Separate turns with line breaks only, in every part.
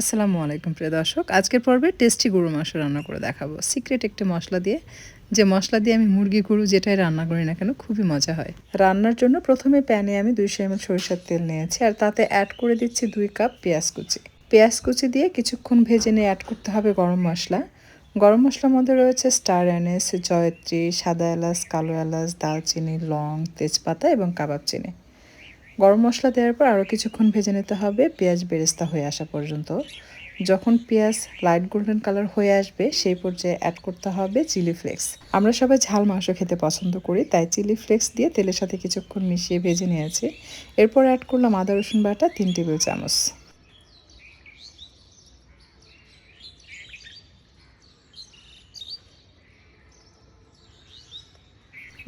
আসসালামু আলাইকুম, প্রিয় দর্শক। আজকের পর্বে টেস্টি গরু মাংস রান্না করে দেখাবো। সিক্রেট একটি মশলা দিয়ে, যে মশলা দিয়ে আমি মুরগি, গরু যেটাই রান্না করি না কেন, খুবই মজা হয়। রান্নার জন্য প্রথমে প্যানে আমি দুইশো এমএল সরিষার তেল নিয়েছি, আর তাতে অ্যাড করে দিচ্ছি দুই কাপ পেঁয়াজ কুচি। পেঁয়াজ কুচি দিয়ে কিছুক্ষণ ভেজে নিয়ে অ্যাড করতে হবে গরম মশলা। গরম মশলার মধ্যে রয়েছে স্টার অ্যানেস জয়ত্রী, সাদা এলাচ, কালো এলাচ দালচিনি লং, তেজপাতা এবং কাবাব চিনি। গরম মশলা দেওয়ার পর আরও কিছুক্ষণ ভেজে নিতে হবে। পেঁয়াজ বেরেস্তা হয়ে আসা পর্যন্ত। যখন পেঁয়াজ লাইট গোল্ডেন কালার হয়ে আসবে, সেই পর্যায়ে অ্যাড করতে হবে চিলি ফ্লেক্স আমরা সবাই ঝাল মাংস খেতে পছন্দ করি, তাই চিলি ফ্লেক্স দিয়ে তেলের সাথে কিছুক্ষণ মিশিয়ে ভেজে নিয়েছি। এরপর অ্যাড করলাম আদা, রসুন বাটা, তিন টেবিল চামচ।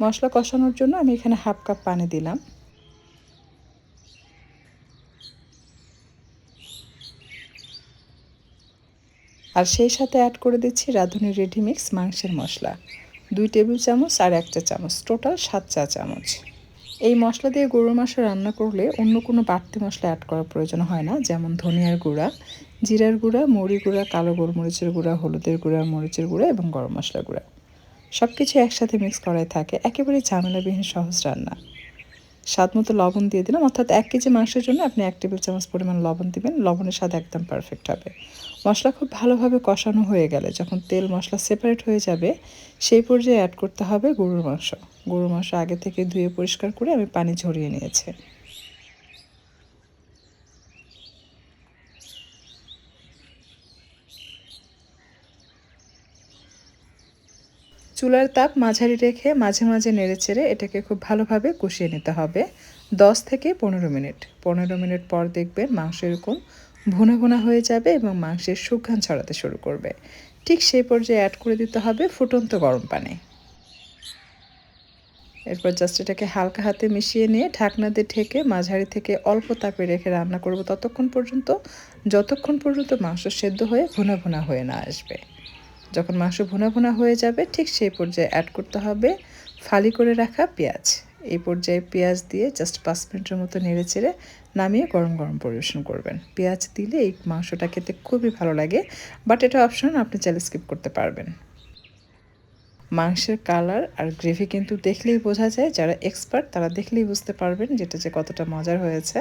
মশলা কষানোর জন্য আমি এখানে হাফ কাপ পানি দিলাম। আর সেই সাথে অ্যাড করে দিচ্ছি রাঁধুনি রেডিমিক্স মাংসের মশলা। দুই টেবিল চামচ আর একটা চামচ টোটাল সাত চা চামচ। এই মশলা দিয়ে গরুর মাংস রান্না করলে অন্য কোনো বাড়তি মশলা অ্যাড করার প্রয়োজন হয় না, যেমন ধনিয়ার গুঁড়া, জিরার গুঁড়া মৌরি গুঁড়া, কালো গোলমরিচের গুঁড়া, হলুদের গুঁড়া, মরিচের গুঁড়া এবং গরম মশলা গুঁড়া। সব কিছু একসাথে মিক্স করাই থাকে, একেবারে ঝামেলাবিহীন সহজ রান্না। স্বাদ মতো লবণ দিয়ে দিলাম। অর্থাৎ এক কেজি মাংসের জন্য আপনি এক টেবিল চামচ পরিমাণ লবণ দিবেন। লবণের স্বাদ একদম পারফেক্ট হবে। মশলা খুব ভালোভাবে কষানো হয়ে গেলে যখন তেল মশলা সেপারেট হয়ে যাবে, সেই পর্যায়ে অ্যাড করতে হবে গরুর মাংস। গরুর মাংস আগে থেকে ধুয়ে পরিষ্কার করে আমি পানি ঝরিয়ে নিয়েছি। চুলার তাপ মাঝারি রেখে মাঝে মাঝে নেড়ে চেড়ে এটাকে খুব ভালোভাবে কষিয়ে নিতে হবে। দশ থেকে পনেরো মিনিট। পনেরো মিনিট পর দেখবেন মাংস এরকম ভুনা ভুনা হয়ে যাবে এবং মাংসের সুঘ্রাণ ছড়াতে শুরু করবে। ঠিক সেই পর্যায়ে অ্যাড করে দিতে হবে ফুটন্ত গরম পানি। এরপর জাস্ট এটাকে হালকা হাতে মিশিয়ে নিয়ে ঢাকনা দিয়ে ঢেকে মাঝারি থেকে অল্প তাপে রেখে রান্না করব ততক্ষণ পর্যন্ত। যতক্ষণ পর্যন্ত মাংস সেদ্ধ হয়ে ভুনা ভুনা হয়ে না আসবে। যখন মাংস ভুনা ভুনা হয়ে যাবে, ঠিক সেই পর্যায়ে অ্যাড করতে হবে ফালি করে রাখা পেঁয়াজ। এই পর্যায়ে পেঁয়াজ দিয়ে জাস্ট পাঁচ মিনিটের মতো নেড়ে চেড়ে নামিয়ে গরম গরম পরিবেশন করবেন। পেঁয়াজ দিলে এই মাংসটা খেতে খুবই ভালো লাগে বাট এটা অপশন আপনি চাইলে স্কিপ করতে পারবেন। মাংসের কালার আর গ্রেভি কিন্তু দেখলেই বোঝা যায়, যারা এক্সপার্ট তারা দেখলেই বুঝতে পারবেন যেটা যে কতটা মজার হয়েছে।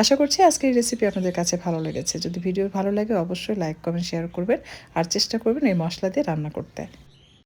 আশা করছি আজকের রেসিপি আপনাদের কাছে ভালো লেগেছে। যদি ভিডিও ভালো লাগে অবশ্যই লাইক কমেন্ট শেয়ার করবেন আর চেষ্টা করবেন এই মশলা দিয়ে রান্না করতে।